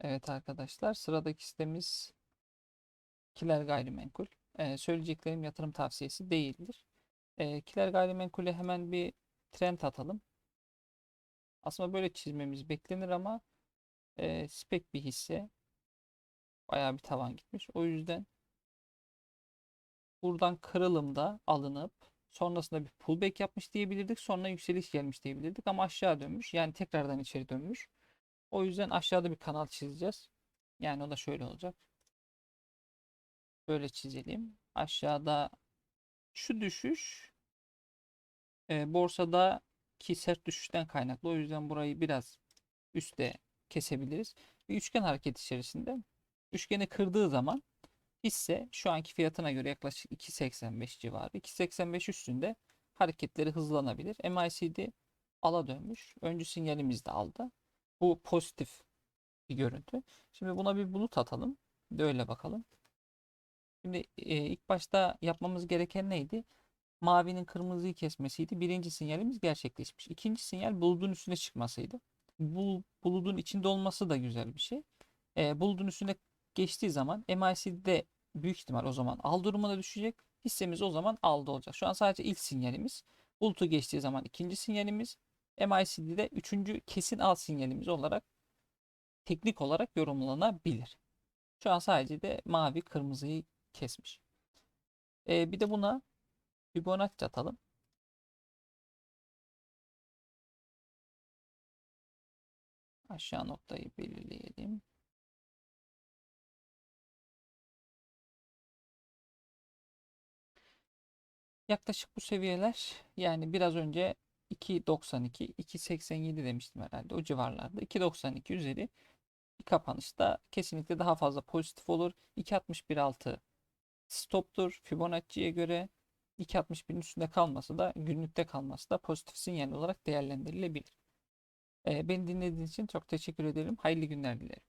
Evet arkadaşlar sıradaki sitemiz Kiler Gayrimenkul. Ee, söyleyeceklerim yatırım tavsiyesi değildir. Ee, Kiler Gayrimenkul'e hemen bir trend atalım. Aslında böyle çizmemiz beklenir ama e, spek bir hisse. Bayağı bir tavan gitmiş. O yüzden buradan kırılımda alınıp sonrasında bir pullback yapmış diyebilirdik. Sonra yükseliş gelmiş diyebilirdik ama aşağı dönmüş. Yani tekrardan içeri dönmüş. O yüzden aşağıda bir kanal çizeceğiz. Yani o da şöyle olacak. Böyle çizelim. Aşağıda şu düşüş e, borsadaki sert düşüşten kaynaklı. O yüzden burayı biraz üstte kesebiliriz. Bir üçgen hareket içerisinde üçgeni kırdığı zaman hisse şu anki fiyatına göre yaklaşık 2.85 civarı. 2.85 üstünde hareketleri hızlanabilir. MACD ala dönmüş. Öncü sinyalimiz de aldı. Bu pozitif bir görüntü. Şimdi buna bir bulut atalım. Bir de öyle bakalım. Şimdi e, ilk başta yapmamız gereken neydi? Mavinin kırmızıyı kesmesiydi. Birinci sinyalimiz gerçekleşmiş. İkinci sinyal bulutun üstüne çıkmasıydı. Bu bulutun içinde olması da güzel bir şey. E, bulutun üstüne geçtiği zaman MACD büyük ihtimal o zaman al durumuna düşecek. Hissemiz o zaman aldı olacak. Şu an sadece ilk sinyalimiz. Bulutu geçtiği zaman ikinci sinyalimiz. MACD'de üçüncü kesin al sinyalimiz olarak teknik olarak yorumlanabilir. Şu an sadece de mavi kırmızıyı kesmiş. Ee, bir de buna Fibonacci atalım. Aşağı noktayı belirleyelim. Yaklaşık bu seviyeler yani biraz önce 2.92, 2.87 demiştim herhalde o civarlarda. 2.92 üzeri bir kapanışta kesinlikle daha fazla pozitif olur. 2.61.6 stoptur Fibonacci'ye göre 2.61'in üstünde kalması da günlükte kalması da pozitif sinyal olarak değerlendirilebilir. Beni dinlediğiniz için çok teşekkür ederim. Hayırlı günler dilerim.